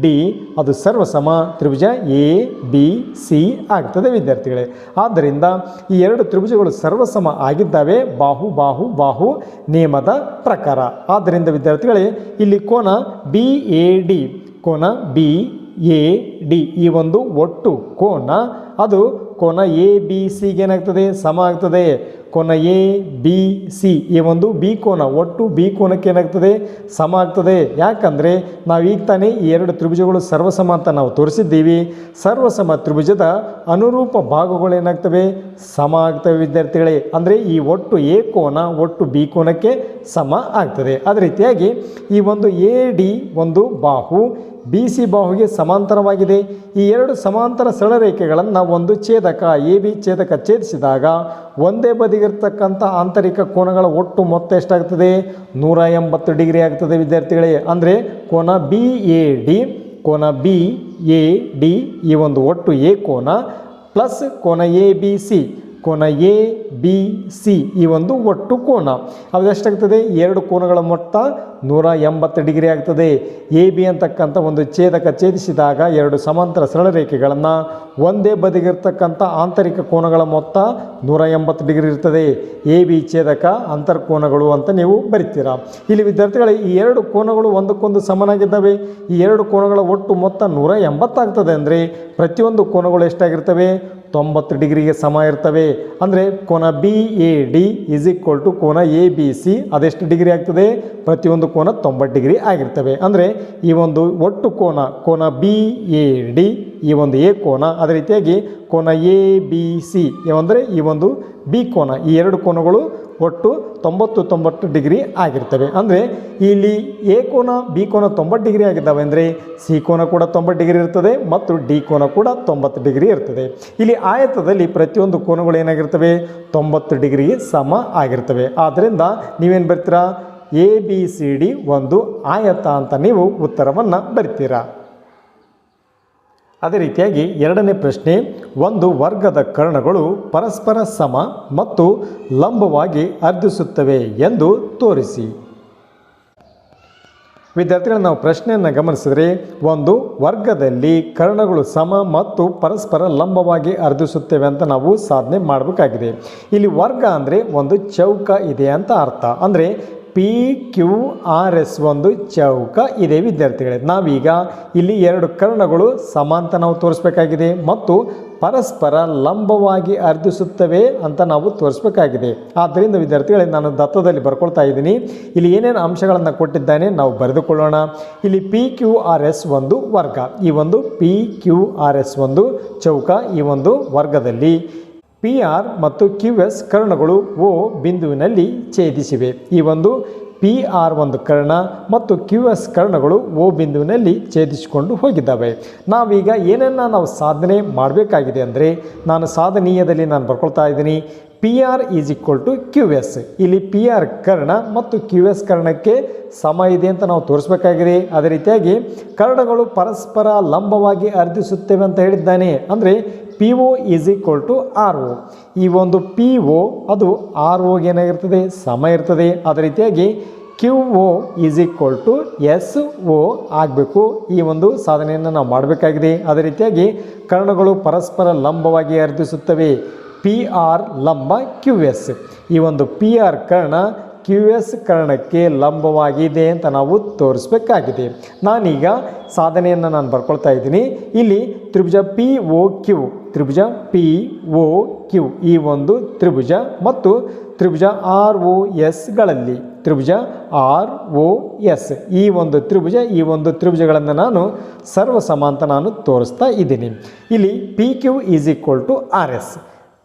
ಡಿ. ಅದು ಸರ್ವಸಮ ತ್ರಿಭುಜ ಎ, ಬಿ, ಸಿ ಆಗ್ತದೆ ವಿದ್ಯಾರ್ಥಿಗಳೇ. ಆದ್ದರಿಂದ ಈ ಎರಡು ತ್ರಿಭುಜಗಳು ಸರ್ವಸಮ ಆಗಿದ್ದಾವೆ. ಬಾಹು ಬಾಹು ಬಾಹು ನಿಯಮದ ಪ್ರಕಾರ. ಆದ್ದರಿಂದ ವಿದ್ಯಾರ್ಥಿಗಳೇ, ಇಲ್ಲಿ ಕೋನ ಬಿ, ಎ, ಡಿ. ಕೋನ ಬಿ, ಎ, ಡಿ. ಈ ಒಂದು ಒಟ್ಟು ಕೋನ, ಅದು ಕೋನ ಎ, ಬಿ ಸಿಗೇನಾಗ್ತದೆ ಸಮ ಆಗ್ತದೆ. ಕೋನ ಎ ಬಿ ಸಿ ಈ ಒಂದು ಬಿ ಕೋನ ಒಟ್ಟು ಬಿ ಕೋನಕ್ಕೆ ಏನಾಗ್ತದೆ? ಸಮ ಆಗ್ತದೆ. ಯಾಕಂದರೆ ನಾವು ಈಗ ತಾನೇ ಈ ಎರಡು ತ್ರಿಭುಜಗಳು ಸರ್ವಸಮ ಅಂತ ನಾವು ತೋರಿಸಿದ್ದೀವಿ. ಸರ್ವಸಮ ತ್ರಿಭುಜದ ಅನುರೂಪ ಭಾಗಗಳು ಏನಾಗ್ತವೆ? ಸಮ ಆಗ್ತವೆ ವಿದ್ಯಾರ್ಥಿಗಳೇ. ಅಂದರೆ ಈ ಒಟ್ಟು ಎ ಕೋನ ಒಟ್ಟು ಬಿ ಕೋನಕ್ಕೆ ಸಮ ಆಗ್ತದೆ. ಅದೇ ರೀತಿಯಾಗಿ ಈ ಒಂದು ಎ ಡಿ ಒಂದು ಬಾಹು ಬಿ ಸಿ ಬಾಹುಗೆ ಸಮಾಂತರವಾಗಿದೆ. ಈ ಎರಡು ಸಮಾಂತರ ಸರಳ ರೇಖೆಗಳನ್ನು ಒಂದು ಛೇದಕ ಎ, ಬಿ ಛೇದಕ ಛೇದಿಸಿದಾಗ ಒಂದೇ ಬದಿಗಿರ್ತಕ್ಕಂಥ ಆಂತರಿಕ ಕೋನಗಳ ಒಟ್ಟು ಮೊತ್ತ ಎಷ್ಟಾಗ್ತದೆ? ನೂರ ಎಂಬತ್ತು ಡಿಗ್ರಿ ಆಗ್ತದೆ ವಿದ್ಯಾರ್ಥಿಗಳೇ. ಅಂದರೆ ಕೋನ ಬಿ, ಎ, ಡಿ, ಕೋನ ಬಿ, ಎ, ಡಿ ಈ ಒಂದು ಒಟ್ಟು ಎ ಕೋನ, ಪ್ಲಸ್ ಕೋನ ಎ, ಬಿ, ಸಿ. ಕೋನ ಎ ಬಿ ಸಿ ಈ ಒಂದು ಒಟ್ಟು ಕೋನ. ಅದು ಎಷ್ಟಾಗ್ತದೆ? ಎರಡು ಕೋನಗಳ ಮೊತ್ತ ನೂರ ಎಂಬತ್ತು ಡಿಗ್ರಿ ಆಗ್ತದೆ. ಎ ಬಿ ಅಂತಕ್ಕಂಥ ಒಂದು ಛೇದಕ ಛೇದಿಸಿದಾಗ ಎರಡು ಸಮಾಂತರ ಸರಳ ರೇಖೆಗಳನ್ನು ಒಂದೇ ಬದಿಗಿರ್ತಕ್ಕಂಥ ಆಂತರಿಕ ಕೋನಗಳ ಮೊತ್ತ ನೂರ ಎಂಬತ್ತು ಡಿಗ್ರಿ ಇರ್ತದೆ. ಎ ಬಿ ಛೇದಕ ಅಂತರ್ಕೋನಗಳು ಅಂತ ನೀವು ಬರಿತೀರಾ. ಇಲ್ಲಿ ವಿದ್ಯಾರ್ಥಿಗಳೇ, ಈ ಎರಡು ಕೋನಗಳು ಒಂದಕ್ಕೊಂದು ಸಮನಾಗಿದ್ದಾವೆ. ಈ ಎರಡು ಕೋನಗಳ ಒಟ್ಟು ಮೊತ್ತ ನೂರ ಎಂಬತ್ತಾಗ್ತದೆ ಅಂದರೆ ಪ್ರತಿಯೊಂದು ಕೋನಗಳು ಎಷ್ಟಾಗಿರ್ತವೆ? ತೊಂಬತ್ತು ಡಿಗ್ರಿಗೆ ಸಮ ಇರ್ತವೆ. ಅಂದರೆ ಕೋನ B A D is equal to ಕೋನ ಎ ಬಿ ಸಿ ಅದೆಷ್ಟು ಡಿಗ್ರಿ ಆಗ್ತದೆ? ಪ್ರತಿಯೊಂದು ಕೋನ ತೊಂಬತ್ತು ಡಿಗ್ರಿ ಆಗಿರ್ತವೆ. ಅಂದರೆ ಈ ಒಂದು ಒಟ್ಟು ಕೋನ ಕೋನ ಬಿ ಎ ಡಿ ಈ ಒಂದು ಎ ಕೋನ ಅದೇ ರೀತಿಯಾಗಿ ಕೋನ ಎ ಬಿ ಸಿ ಅಂದರೆ ಈ ಒಂದು ಬಿ ಕೋನ ಈ ಎರಡು ಕೋನಗಳು ಒಟ್ಟು ತೊಂಬತ್ತು ತೊಂಬತ್ತು ಡಿಗ್ರಿ ಆಗಿರ್ತವೆ. ಅಂದರೆ ಇಲ್ಲಿ ಎ ಕೋನ ಬಿ ಕೋನ ತೊಂಬತ್ತು ಡಿಗ್ರಿ ಆಗಿದ್ದಾವೆ ಅಂದರೆ ಸಿ ಕೋನ ಕೂಡ ತೊಂಬತ್ತು ಡಿಗ್ರಿ ಇರ್ತದೆ ಮತ್ತು ಡಿ ಕೋನ ಕೂಡ ತೊಂಬತ್ತು ಡಿಗ್ರಿ ಇರ್ತದೆ. ಇಲ್ಲಿ ಆಯತದಲ್ಲಿ ಪ್ರತಿಯೊಂದು ಕೋನಗಳು ಏನಾಗಿರ್ತವೆ? ತೊಂಬತ್ತು ಡಿಗ್ರಿಗೆ ಸಮ ಆಗಿರ್ತವೆ. ಆದ್ದರಿಂದ ನೀವೇನು ಬರ್ತೀರಾ? ಎ, ಬಿ, ಸಿ, ಡಿ ಒಂದು ಆಯತ ಅಂತ ನೀವು ಉತ್ತರವನ್ನು ಬರ್ತೀರಾ. ಅದೇ ರೀತಿಯಾಗಿ ಎರಡನೇ ಪ್ರಶ್ನೆ, ಒಂದು ವರ್ಗದ ಕರ್ಣಗಳು ಪರಸ್ಪರ ಸಮ ಮತ್ತು ಲಂಬವಾಗಿ ಅರ್ಧಿಸುತ್ತವೆ ಎಂದು ತೋರಿಸಿ. ವಿದ್ಯಾರ್ಥಿಗಳು ನಾವು ಪ್ರಶ್ನೆಯನ್ನು ಗಮನಿಸಿದರೆ, ಒಂದು ವರ್ಗದಲ್ಲಿ ಕರ್ಣಗಳು ಸಮ ಮತ್ತು ಪರಸ್ಪರ ಲಂಬವಾಗಿ ಅರ್ಧಿಸುತ್ತೇವೆ ಅಂತ ನಾವು ಸಾಧನೆ ಮಾಡಬೇಕಾಗಿದೆ. ಇಲ್ಲಿ ವರ್ಗ ಅಂದರೆ ಒಂದು ಚೌಕ ಇದೆ ಅಂತ ಅರ್ಥ. ಅಂದರೆ ಪಿ ಕ್ಯೂ ಆರ್ ಎಸ್ ಒಂದು ಚೌಕ ಇದೆ ವಿದ್ಯಾರ್ಥಿಗಳೇ. ನಾವೀಗ ಇಲ್ಲಿ ಎರಡು ಕರ್ಣಗಳು ಸಮಾಂತ ನಾವು ತೋರಿಸ್ಬೇಕಾಗಿದೆ ಮತ್ತು ಪರಸ್ಪರ ಲಂಬವಾಗಿ ಅರ್ಧಿಸುತ್ತವೆ ಅಂತ ನಾವು ತೋರಿಸ್ಬೇಕಾಗಿದೆ. ಆದ್ದರಿಂದ ವಿದ್ಯಾರ್ಥಿಗಳೇ, ನಾನು ದತ್ತದಲ್ಲಿ ಬರ್ಕೊಳ್ತಾ ಇದ್ದೀನಿ. ಇಲ್ಲಿ ಏನೇನು ಅಂಶಗಳನ್ನು ಕೊಟ್ಟಿದ್ದಾನೆ ನಾವು ಬರೆದುಕೊಳ್ಳೋಣ. ಇಲ್ಲಿ ಪಿ ಕ್ಯೂ ಆರ್ ಎಸ್ ಒಂದು ವರ್ಗ. ಈ ಒಂದು ಪಿ ಕ್ಯೂ ಆರ್ ಎಸ್ ಒಂದು ಚೌಕ ಈ ಒಂದು ವರ್ಗದಲ್ಲಿ. ಪಿ ಆರ್ ಮತ್ತು ಕ್ಯೂ ಎಸ್ ಕರ್ಣಗಳು ಓ ಬಿಂದುವಿನಲ್ಲಿ ಛೇದಿಸಿವೆ. ಈ ಒಂದು ಪಿ ಆರ್ ಒಂದು ಕರ್ಣ ಮತ್ತು ಕ್ಯೂ ಎಸ್ ಕರ್ಣಗಳು ಓ ಬಿಂದುವಿನಲ್ಲಿ ಛೇದಿಸಿಕೊಂಡು ಹೋಗಿದ್ದಾವೆ. ನಾವೀಗ ಏನನ್ನು ನಾವು ಸಾಧನೆ ಮಾಡಬೇಕಾಗಿದೆ ಅಂದರೆ ನಾನು ಸಾಧನೀಯದಲ್ಲಿ ನಾನು ಬರ್ಕೊಳ್ತಾ ಇದ್ದೀನಿ. P R is equal to Q S ಇಲ್ಲಿ ಪಿ ಆರ್ ಕರ್ಣ ಮತ್ತು ಕ್ಯೂ ಎಸ್ ಕರ್ಣಕ್ಕೆ ಸಮ ಇದೆ ಅಂತ ನಾವು ತೋರಿಸ್ಬೇಕಾಗಿದೆ. ಅದೇ ರೀತಿಯಾಗಿ ಕರ್ಣಗಳು ಪರಸ್ಪರ ಲಂಬವಾಗಿ ಅರ್ಧಿಸುತ್ತೇವೆ ಅಂತ ಹೇಳಿದ್ದಾನೆ. ಅಂದರೆ P O is equal to R O ಈ ಒಂದು ಪಿ ಒ ಅದು ಆರ್ ಒಗೆ ಏನಾಗಿರ್ತದೆ? ಸಮ ಇರ್ತದೆ. ಅದೇ ರೀತಿಯಾಗಿ Q O is equal to S O ಆಗಬೇಕು. ಈ ಒಂದು ಸಾಧನೆಯನ್ನು ನಾವು ಮಾಡಬೇಕಾಗಿದೆ. ಅದೇ ರೀತಿಯಾಗಿ ಕರ್ಣಗಳು ಪರಸ್ಪರ ಲಂಬವಾಗಿ ಅರ್ಧಿಸುತ್ತವೆ ಪಿ ಆರ್ ಲಂಬ ಕ್ಯೂ ಎಸ್ ಈ ಒಂದು ಪಿ ಆರ್ ಕರ್ಣ ಕ್ಯೂ ಎಸ್ ಕರ್ಣಕ್ಕೆ ಲಂಬವಾಗಿದೆ ಅಂತ ನಾವು ತೋರಿಸ್ಬೇಕಾಗಿದೆ. ನಾನೀಗ ಸಾಧನೆಯನ್ನು ನಾನು ಬರ್ಕೊಳ್ತಾ ಇದ್ದೀನಿ. ಇಲ್ಲಿ ತ್ರಿಭುಜ ಪಿ ಒ ಕ್ಯೂ ತ್ರಿಭುಜ ಪಿ ಒ ಕ್ಯೂ ಈ ಒಂದು ತ್ರಿಭುಜ ಮತ್ತು ತ್ರಿಭುಜ ಆರ್ ಒ ಎಸ್ಗಳಲ್ಲಿ ತ್ರಿಭುಜ ಆರ್ ಒ ಎಸ್ ಈ ಒಂದು ತ್ರಿಭುಜ, ಈ ಒಂದು ತ್ರಿಭುಜಗಳನ್ನು ನಾನು ಸರ್ವ ಸಮಾಂತ ನಾನು ತೋರಿಸ್ತಾ ಇದ್ದೀನಿ. ಇಲ್ಲಿ P Q is equal to R S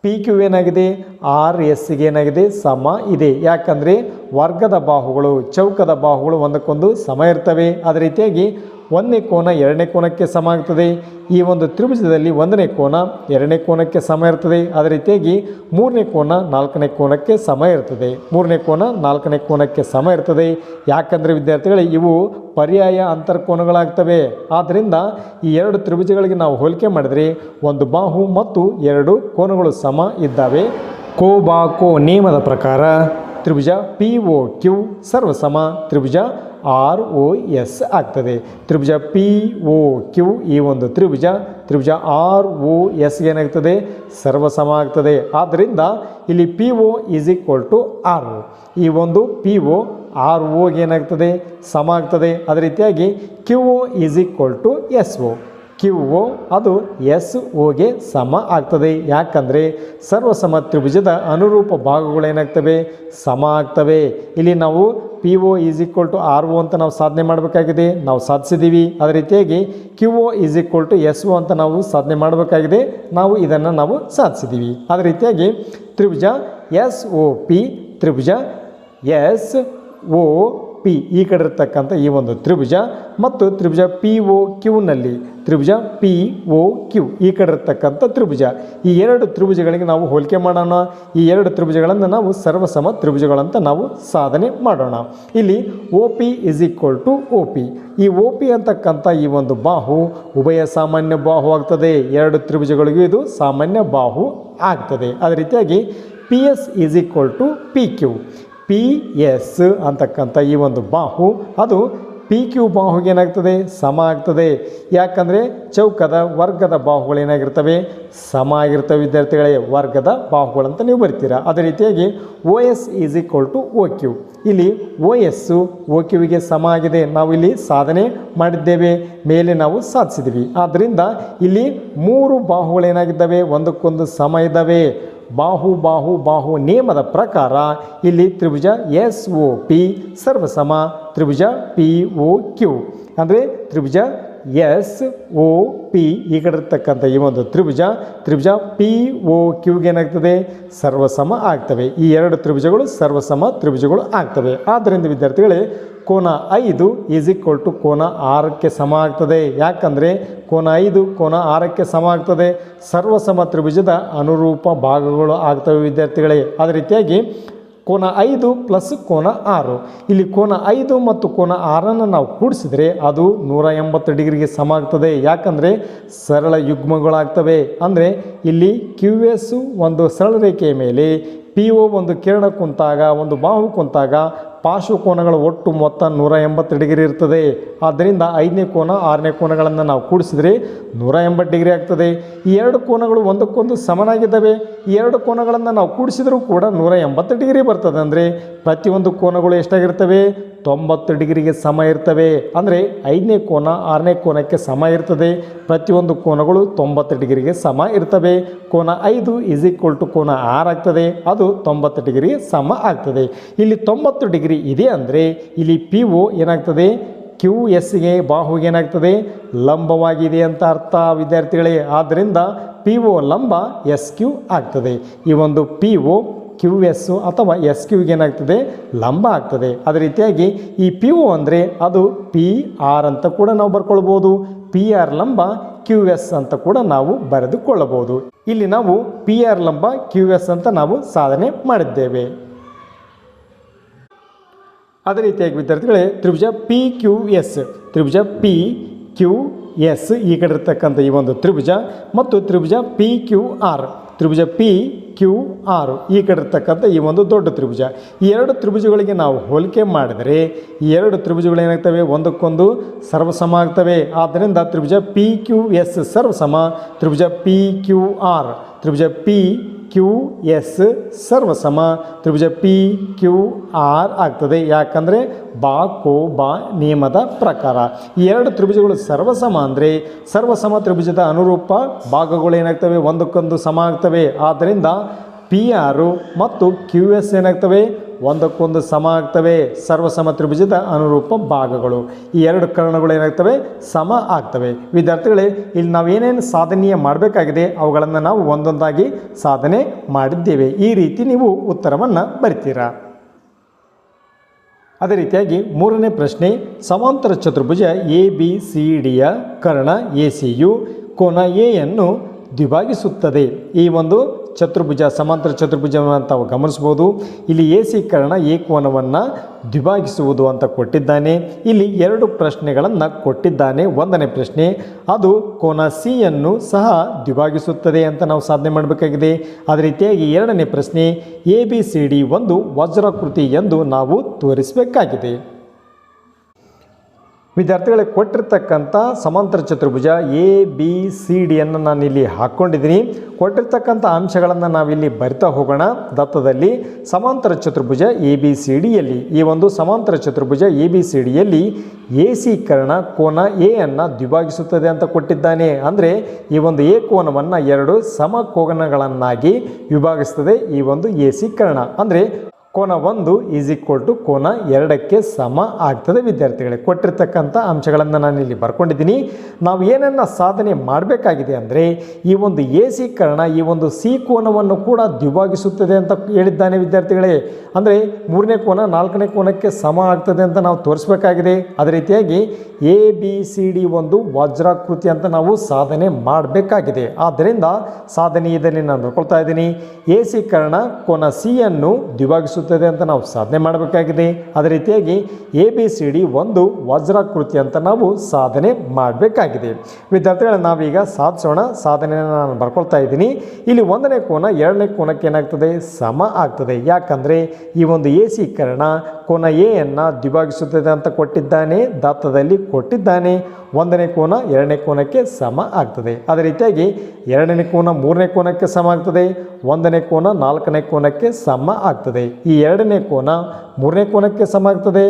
P Q ಏನಾಗಿದೆ? ಆರ್ ಎಸ್ಗೆ ಏನಾಗಿದೆ? ಸಮ ಇದೆ. ಯಾಕಂದರೆ ವರ್ಗದ ಬಾಹುಗಳು, ಚೌಕದ ಬಾಹುಗಳು ಒಂದಕ್ಕೊಂದು ಸಮ ಇರ್ತವೆ. ಅದೇ ರೀತಿಯಾಗಿ ಒಂದನೇ ಕೋನ ಎರಡನೇ ಕೋನಕ್ಕೆ ಸಮ ಆಗ್ತದೆ. ಈ ಒಂದು ತ್ರಿಭುಜದಲ್ಲಿ ಒಂದನೇ ಕೋನ ಎರಡನೇ ಕೋನಕ್ಕೆ ಸಮ ಇರ್ತದೆ. ಅದೇ ರೀತಿಯಾಗಿ ಮೂರನೇ ಕೋನ ನಾಲ್ಕನೇ ಕೋನಕ್ಕೆ ಸಮ ಇರ್ತದೆ. ಮೂರನೇ ಕೋನ ನಾಲ್ಕನೇ ಕೋನಕ್ಕೆ ಸಮ ಇರ್ತದೆ. ಯಾಕಂದರೆ ವಿದ್ಯಾರ್ಥಿಗಳೇ, ಇವು ಪರ್ಯಾಯ ಅಂತರ್ಕೋನಗಳಾಗ್ತವೆ. ಆದ್ದರಿಂದ ಈ ಎರಡು ತ್ರಿಭುಜಗಳಿಗೆ ನಾವು ಹೋಲಿಕೆ ಮಾಡಿದರೆ ಒಂದು ಬಾಹು ಮತ್ತು ಎರಡು ಕೋನಗಳು ಸಮ ಇದ್ದಾವೆ. ಕೋ ಬಾ ಕೋ ನಿಯಮದ ಪ್ರಕಾರ ತ್ರಿಭುಜ ಪಿ ಒ ಕ್ಯೂ ಸರ್ವಸಮ, ತ್ರಿಭುಜ ಆರ್ ಒ ಎಸ್ ಆಗ್ತದೆ. ತ್ರಿಭುಜ ಪಿ ಒ ಕ್ಯೂ ಈ ಒಂದು ತ್ರಿಭುಜ ತ್ರಿಭುಜ ಆರ್ ಒ ಎಸ್ಗೆ ಏನಾಗ್ತದೆ? ಸರ್ವಸಮ ಆಗ್ತದೆ. ಆದ್ದರಿಂದ ಇಲ್ಲಿ P O is equal to R O ಈ ಒಂದು ಪಿ ಒ ಆರ್ ಒಗೆ ಏನಾಗ್ತದೆ? ಸಮ ಆಗ್ತದೆ. ಅದೇ ರೀತಿಯಾಗಿ Q O is equal to S O Q O ಅದು ಎಸ್ ಒಗೆ ಸಮ ಆಗ್ತದೆ. ಯಾಕಂದರೆ ಸರ್ವಸಮ ತ್ರಿಭುಜದ ಅನುರೂಪ ಭಾಗಗಳು ಏನಾಗ್ತವೆ ಸಮ ಆಗ್ತವೆ. ಇಲ್ಲಿ ನಾವು P O is equal to R O ಅಂತ ನಾವು ಸಾಧನೆ ಮಾಡಬೇಕಾಗಿದೆ. ನಾವು ಸಾಧಿಸಿದ್ದೀವಿ. ಅದೇ ರೀತಿಯಾಗಿ Q O is equal to S O ಅಂತ ನಾವು ಸಾಧನೆ ಮಾಡಬೇಕಾಗಿದೆ. ನಾವು ಇದನ್ನು ನಾವು ಸಾಧಿಸಿದ್ದೀವಿ. ಅದೇ ರೀತಿಯಾಗಿ ತ್ರಿಭುಜ ಎಸ್ ಒ ಪಿ ತ್ರಿಭುಜ ಎಸ್ ಒ ಪಿ ಈ ಕಡೆ ಇರತಕ್ಕಂಥ ಈ ಒಂದು ತ್ರಿಭುಜ ಮತ್ತು ತ್ರಿಭುಜ ಪಿ ಒ ಕ್ಯೂನಲ್ಲಿ ತ್ರಿಭುಜ ಪಿ ಒ ಕ್ಯೂ ಈ ಕಡೆ ಇರತಕ್ಕಂಥ ತ್ರಿಭುಜ. ಈ ಎರಡು ತ್ರಿಭುಜಗಳಿಗೆ ನಾವು ಹೋಲಿಕೆ ಮಾಡೋಣ. ಈ ಎರಡು ತ್ರಿಭುಜಗಳನ್ನು ನಾವು ಸರ್ವಸಮ ತ್ರಿಭುಜಗಳಂತ ನಾವು ಸಾಧನೆ ಮಾಡೋಣ. ಇಲ್ಲಿ O P is equal to O P ಈ ಒ ಪಿ ಅಂತಕ್ಕಂಥ ಈ ಒಂದು ಬಾಹು ಉಭಯ ಸಾಮಾನ್ಯ ಬಾಹು ಆಗ್ತದೆ. ಎರಡು ತ್ರಿಭುಜಗಳಿಗೂ ಇದು ಸಾಮಾನ್ಯ ಬಾಹು ಆಗ್ತದೆ. ಅದೇ ರೀತಿಯಾಗಿ P S is equal to P Q P S ಅಂತಕ್ಕಂಥ ಈ ಒಂದು ಬಾಹು, ಅದು ಪಿ ಕ್ಯೂ ಬಾಹುಗೆ ಏನಾಗ್ತದೆ? ಸಮ ಆಗ್ತದೆ. ಯಾಕಂದರೆ ಚೌಕದ ವರ್ಗದ ಬಾಹುಗಳು ಏನಾಗಿರ್ತವೆ? ಸಮ ಆಗಿರ್ತವೆ ವಿದ್ಯಾರ್ಥಿಗಳೇ, ವರ್ಗದ ಬಾಹುಗಳಂತ ನೀವು ಬರ್ತೀರಾ. ಅದೇ ರೀತಿಯಾಗಿ O S is equal to O Q. ಇಲ್ಲಿ ಒ ಎಸ್ಸು ಒ ಕ್ಯೂವಿಗೆ ಸಮ ಆಗಿದೆ. ನಾವು ಇಲ್ಲಿ ಸಾಧನೆ ಮಾಡಿದ್ದೇವೆ. ಮೇಲೆ ನಾವು ಸಾಧಿಸಿದ್ವಿ ಆದ್ದರಿಂದ ಇಲ್ಲಿ ಮೂರು ಬಾಹುಗಳೇನಾಗಿದ್ದಾವೆ ಒಂದಕ್ಕೊಂದು ಸಮ ಇದ್ದಾವೆ. ಬಾಹು ಬಾಹು ಬಾಹು ನಿಯಮದ ಪ್ರಕಾರ ಇಲ್ಲಿ ತ್ರಿಭುಜ ಎಸ್ ಒ ಪಿ, ಸರ್ವಸಮ ತ್ರಿಭುಜ ಪಿ ಒ ಕ್ಯೂ. ಅಂದರೆ ತ್ರಿಭುಜ ಎಸ್ ಒ ಪಿ, ಈ ಕಡೆ ಇರ್ತಕ್ಕಂಥ ಈ ಒಂದು ತ್ರಿಭುಜ ತ್ರಿಭುಜ ಪಿ ಒ ಕ್ಯೂಗೆ ಏನಾಗ್ತದೆ? ಸರ್ವಸಮ ಆಗ್ತವೆ. ಈ ಎರಡು ತ್ರಿಭುಜಗಳು ಸರ್ವಸಮ ತ್ರಿಭುಜಗಳು ಆಗ್ತವೆ. ಆದ್ದರಿಂದ ವಿದ್ಯಾರ್ಥಿಗಳೇ ಕೋನ ಐದು ಈಸ್ ಈಕ್ವಲ್ ಟು ಕೋನ ಆರಕ್ಕೆ ಸಮ ಆಗ್ತದೆ. ಯಾಕಂದರೆ ಕೋನ ಐದು, ಕೋನ ಆರಕ್ಕೆ ಸಮ ಆಗ್ತದೆ. ಸರ್ವಸಮ ತ್ರಿಭುಜದ ಅನುರೂಪ ಭಾಗಗಳು ಆಗ್ತವೆ ವಿದ್ಯಾರ್ಥಿಗಳೇ. ಅದೇ ರೀತಿಯಾಗಿ ಕೋನ ಐದು ಪ್ಲಸ್ ಕೋನ ಆರು. ಇಲ್ಲಿ ಕೋನ ಐದು ಮತ್ತು ಕೋನ ಆರನ್ನು ನಾವು ಕೂಡಿಸಿದರೆ ಅದು ನೂರ ಎಂಬತ್ತು ಡಿಗ್ರಿಗೆ ಸಮ ಆಗ್ತದೆ. ಯಾಕಂದರೆ ಸರಳ ಯುಗ್ಮಗಳಾಗ್ತವೆ. ಅಂದರೆ ಇಲ್ಲಿ ಕ್ಯೂ ಎಸ್ಸು ಒಂದು ಸರಳ ರೇಖೆಯ ಮೇಲೆ ಪಿ ಒ ಒಂದು ಕಿರಣ ಕುಂತಾಗ, ಒಂದು ಬಾಹು ಕುಂತಾಗ ಪಾರ್ಶ್ವಕೋನಗಳ ಒಟ್ಟು ಮೊತ್ತ ನೂರ ಎಂಬತ್ತು ಡಿಗ್ರಿ ಇರ್ತದೆ. ಆದ್ದರಿಂದ ಐದನೇ ಕೋನ, ಆರನೇ ಕೋನಗಳನ್ನು ನಾವು ಕೂಡಿಸಿದರೆ ನೂರ ಎಂಬತ್ತು ಡಿಗ್ರಿ ಆಗ್ತದೆ. ಈ ಎರಡು ಕೋನಗಳು ಒಂದಕ್ಕೊಂದು ಸಮನಾಗಿದ್ದಾವೆ. ಎರಡು ಕೋನಗಳನ್ನು ನಾವು ಕೂಡಿಸಿದರೂ ಕೂಡ ನೂರ ಎಂಬತ್ತು ಡಿಗ್ರಿ ಬರ್ತದೆ. ಅಂದರೆ ಪ್ರತಿಯೊಂದು ಕೋನಗಳು ಎಷ್ಟಾಗಿರ್ತವೆ? ತೊಂಬತ್ತು ಡಿಗ್ರಿಗೆ ಸಮ ಇರ್ತವೆ. ಅಂದರೆ ಐದನೇ ಕೋನ, ಆರನೇ ಕೋನಕ್ಕೆ ಸಮ ಇರ್ತದೆ. ಪ್ರತಿಯೊಂದು ಕೋನಗಳು ತೊಂಬತ್ತು ಡಿಗ್ರಿಗೆ ಸಮ ಇರ್ತವೆ. ಕೋನ ಐದು ಇಸ್ ಈಕ್ವಲ್ ಟು ಕೋನ ಆರು ಆಗ್ತದೆ. ಅದು ತೊಂಬತ್ತು ಡಿಗ್ರಿ ಸಮ ಆಗ್ತದೆ. ಇಲ್ಲಿ ತೊಂಬತ್ತು ಡಿಗ್ರಿ ಇದೆ ಅಂದರೆ ಇಲ್ಲಿ ಪಿ ಒ ಏನಾಗ್ತದೆ? ಕ್ಯೂ ಎಸ್ಗೆ ಬಾಹುಗೆ ಏನಾಗ್ತದೆ? ಲಂಬವಾಗಿದೆ ಅಂತ ಅರ್ಥ, ವಿದ್ಯಾರ್ಥಿಗಳೇ. ಆದ್ದರಿಂದ ಪಿ ಒ ಲಂಬ ಎಸ್ ಕ್ಯೂ ಆಗ್ತದೆ. ಈ ಒಂದು ಪಿ ಒ ಕ್ಯೂ ಎಸ್ ಅಥವಾ ಎಸ್ ಕ್ಯೂಗೆ ಏನಾಗ್ತದೆ? ಲಂಬ ಆಗ್ತದೆ. ಅದೇ ರೀತಿಯಾಗಿ ಈ ಪಿ ಒ ಅಂದರೆ ಅದು ಪಿ ಆರ್ ಅಂತ ಕೂಡ ನಾವು ಬರ್ಕೊಳ್ಬೋದು. ಪಿ ಆರ್ ಲಂಬ ಕ್ಯೂ ಎಸ್ ಅಂತ ಕೂಡ ನಾವು ಬರೆದುಕೊಳ್ಳಬಹುದು. ಇಲ್ಲಿ ನಾವು ಪಿ ಆರ್ ಲಂಬ ಕ್ಯೂ ಎಸ್ ಅಂತ ನಾವು ಸಾಧನೆ ಮಾಡಿದ್ದೇವೆ. ಅದೇ ರೀತಿಯಾಗಿ ವಿದ್ಯಾರ್ಥಿಗಳೇ, ತ್ರಿಭುಜ ಪಿ ಕ್ಯೂ ಎಸ್ ತ್ರಿಭುಜ ಪಿ ಕ್ಯೂ ಎಸ್, ಈ ಕಡೆ ಇರ್ತಕ್ಕಂಥ ಈ ಒಂದು ತ್ರಿಭುಜ ಮತ್ತು ತ್ರಿಭುಜ ಪಿ ಕ್ಯೂ ಆರ್ ತ್ರಿಭುಜ ಪಿ ಕ್ಯೂ ಆರ್ ಈ ಕಡೆ ಇರ್ತಕ್ಕಂಥ ಈ ಒಂದು ದೊಡ್ಡ ತ್ರಿಭುಜ. ಈ ಎರಡು ತ್ರಿಭುಜಗಳಿಗೆ ನಾವು ಹೋಲಿಕೆ ಮಾಡಿದರೆ, ಈ ಎರಡು ತ್ರಿಭುಜಗಳು ಏನಾಗ್ತವೆ? ಒಂದಕ್ಕೊಂದು ಸರ್ವಸಮ ಆಗ್ತವೆ. ಆದ್ದರಿಂದ ತ್ರಿಭುಜ ಪಿ ಕ್ಯೂ ಎಸ್ ಸರ್ವಸಮ, ತ್ರಿಭುಜ ಪಿ ಕ್ಯೂ ಆರ್ ತ್ರಿಭುಜ ಪಿ ಕ್ಯೂ ಎಸ್ ಸರ್ವಸಮ ತ್ರಿಭುಜ ಪಿ ಕ್ಯೂ ಆರ್ ಆಗ್ತದೆ. ಯಾಕಂದರೆ ಬಾ, ಕೋ, ಬಾ ನಿಯಮದ ಪ್ರಕಾರ. ಈ ಎರಡು ತ್ರಿಭುಜಗಳು ಸರ್ವಸಮ ಅಂದರೆ ಸರ್ವಸಮ ತ್ರಿಭುಜದ ಅನುರೂಪ ಭಾಗಗಳು ಏನಾಗ್ತವೆ? ಒಂದಕ್ಕೊಂದು ಸಮ ಆಗ್ತವೆ. ಆದ್ದರಿಂದ ಪಿ ಆರು ಮತ್ತು ಕ್ಯೂ ಎಸ್ ಏನಾಗ್ತವೆ? ಒಂದಕ್ಕೊಂದು ಸಮ ಆಗ್ತವೆ ಸರ್ವಸಮ ತ್ರಿಭುಜದ ಅನುರೂಪ ಭಾಗಗಳು. ಈ ಎರಡು ಕರ್ಣಗಳು ಏನಾಗ್ತವೆ? ಸಮ ಆಗ್ತವೆ. ವಿದ್ಯಾರ್ಥಿಗಳೇ, ಇಲ್ಲಿ ನಾವೇನೇನು ಸಾಧನೆಯ ಮಾಡಬೇಕಾಗಿದೆ, ಅವುಗಳನ್ನು ನಾವು ಒಂದೊಂದಾಗಿ ಸಾಧನೆ ಮಾಡಿದ್ದೇವೆ. ಈ ರೀತಿ ನೀವು ಉತ್ತರವನ್ನು ಬರಿತೀರಾ? ಅದೇ ರೀತಿಯಾಗಿ ಮೂರನೇ ಪ್ರಶ್ನೆ, ಸಮಾಂತರ ಚತುರ್ಭುಜ ಎ, ಬಿ, ಸಿ ಡಿಯ ಕರ್ಣ ಎ ಸಿಯು ಕೋನ ಎಯನ್ನು ದ್ವಿಭಾಗಿಸುತ್ತದೆ. ಈ ಒಂದು ಚತುರ್ಭುಜ, ಸಮಾಂತರ ಚತುರ್ಭುಜವನ್ನು ಅಂತ ಗಮನಿಸ್ಬೋದು ಇಲ್ಲಿ ಎ ಸಿ ಕರ್ಣ ಎ ಕೋನವನ್ನು ದ್ವಿಭಾಗಿಸುವುದು ಅಂತ ಕೊಟ್ಟಿದ್ದಾನೆ. ಇಲ್ಲಿ ಎರಡು ಪ್ರಶ್ನೆಗಳನ್ನು ಕೊಟ್ಟಿದ್ದಾನೆ. ಒಂದನೇ ಪ್ರಶ್ನೆ, ಅದು ಕೋನ ಸಿಯನ್ನು ಸಹ ದ್ವಿಭಾಗಿಸುತ್ತದೆ ಅಂತ ನಾವು ಸಾಧನೆ ಮಾಡಬೇಕಾಗಿದೆ. ಅದೇ ರೀತಿಯಾಗಿ ಎರಡನೇ ಪ್ರಶ್ನೆ, ಎ ಬಿ ಸಿ ಡಿ ಒಂದು ವಜ್ರಾಕೃತಿ ಎಂದು ನಾವು ತೋರಿಸಬೇಕಾಗಿದೆ. ವಿದ್ಯಾರ್ಥಿಗಳಿಗೆ ಕೊಟ್ಟಿರ್ತಕ್ಕಂಥ ಸಮಾಂತರ ಚತುರ್ಭುಜ ಎ ಬಿ ಸಿ ಡಿಯನ್ನು ನಾನು ಇಲ್ಲಿ ಹಾಕ್ಕೊಂಡಿದ್ದೀನಿ. ಕೊಟ್ಟಿರ್ತಕ್ಕಂಥ ಅಂಶಗಳನ್ನು ನಾವಿಲ್ಲಿ ಬರಿತಾ ಹೋಗೋಣ. ದತ್ತದಲ್ಲಿ ಸಮಾಂತರ ಚತುರ್ಭುಜ ಎ ಬಿ ಸಿ ಡಿಯಲ್ಲಿ ಈ ಒಂದು ಸಮಾಂತರ ಚತುರ್ಭುಜ ಎ ಬಿ ಸಿ ಡಿಯಲ್ಲಿ ಎ ಸಿ ಕರ್ಣ ಕೋನ ಎ ಅನ್ನು ದ್ವಿಭಾಗಿಸುತ್ತದೆ ಅಂತ ಕೊಟ್ಟಿದ್ದಾನೆ. ಅಂದರೆ ಈ ಒಂದು ಎ ಕೋನವನ್ನು ಎರಡು ಸಮ ಕೋನಗಳನ್ನಾಗಿ ವಿಭಾಗಿಸ್ತದೆ ಈ ಒಂದು ಎ ಸಿ ಕರ್ಣ ಅಂದರೆ ಕೋನ ಒಂದು ಈಸ್ ಈಕ್ವಲ್ ಟು ಕೋನ ಎರಡಕ್ಕೆ ಸಮ ಆಗ್ತದೆ ವಿದ್ಯಾರ್ಥಿಗಳೇ. ಕೊಟ್ಟಿರ್ತಕ್ಕಂಥ ಅಂಶಗಳನ್ನು ನಾನು ಇಲ್ಲಿ ಬರ್ಕೊಂಡಿದ್ದೀನಿ. ನಾವು ಏನನ್ನು ಸಾಧನೆ ಮಾಡಬೇಕಾಗಿದೆ ಅಂದರೆ ಈ ಒಂದು ಎ ಸಿ ಕರ್ಣ, ಈ ಒಂದು ಸಿ ಕೋನವನ್ನು ಕೂಡ ದ್ವಿಭಾಗಿಸುತ್ತದೆ ಅಂತ ಹೇಳಿದ್ದಾನೆ ವಿದ್ಯಾರ್ಥಿಗಳೇ. ಅಂದರೆ ಮೂರನೇ ಕೋನ ನಾಲ್ಕನೇ ಕೋನಕ್ಕೆ ಸಮ ಆಗ್ತದೆ ಅಂತ ನಾವು ತೋರಿಸಬೇಕಾಗಿದೆ. ಅದೇ ರೀತಿಯಾಗಿ ಎ, ಬಿ, ಸಿ, ಡಿ ಒಂದು ವಜ್ರಾಕೃತಿ ಅಂತ ನಾವು ಸಾಧನೆ ಮಾಡಬೇಕಾಗಿದೆ. ಆದ್ದರಿಂದ ಸಾಧನೀಯದಲ್ಲಿ ನಾನು ನೋಡ್ಕೊಳ್ತಾ ಇದ್ದೀನಿ. ಎ ಸಿ ಕರ್ಣ ಕೋನ ಸಿಯನ್ನು ದ್ವಿಭಾಗಿಸುತ್ತದೆ ಅಂತ ನಾವು ಸಾಧನೆ ಮಾಡಬೇಕಾಗಿದೆ. ಅದೇ ರೀತಿಯಾಗಿ ಎ ಬಿ ಸಿ ಡಿ ಒಂದು ವಜ್ರಾಕೃತಿ ಅಂತ ನಾವು ಸಾಧನೆ ಮಾಡಬೇಕಾಗಿದೆ. ವಿದ್ಯಾರ್ಥಿಗಳೇ ನಾವೀಗ ಸಾಧಿಸೋಣ. ಸಾಧನೆಯನ್ನು ನಾನು ಬರ್ಕೊಳ್ತಾ ಇದ್ದೀನಿ. ಇಲ್ಲಿ ಒಂದನೇ ಕೋನ, ಎರಡನೇ ಕೋನಕ್ಕೆ ಏನಾಗ್ತದೆ? ಸಮ ಆಗ್ತದೆ. ಯಾಕಂದರೆ ಈ ಒಂದು ಎ ಸಿ ಕರ್ಣ ಕೋನ ಎ ಅನ್ನು ದ್ವಿಭಾಗಿಸುತ್ತದೆ ಅಂತ ಕೊಟ್ಟಿದ್ದಾನೆ ದಾತ್ತದಲ್ಲಿ ಕೊಟ್ಟಿದ್ದಾನೆ. ಒಂದನೇ ಕೋನ ಎರಡನೇ ಕೋನಕ್ಕೆ ಸಮ ಆಗ್ತದೆ. ಅದೇ ರೀತಿಯಾಗಿ ಎರಡನೇ ಕೋನ ಮೂರನೇ ಕೋನಕ್ಕೆ ಸಮ ಆಗ್ತದೆ, ಒಂದನೇ ಕೋನ ನಾಲ್ಕನೇ ಕೋನಕ್ಕೆ ಸಮ ಆಗ್ತದೆ. ಈ ಎರಡನೇ ಕೋನ ಮೂರನೇ ಕೋನಕ್ಕೆ ಸಮ ಆಗ್ತದೆ,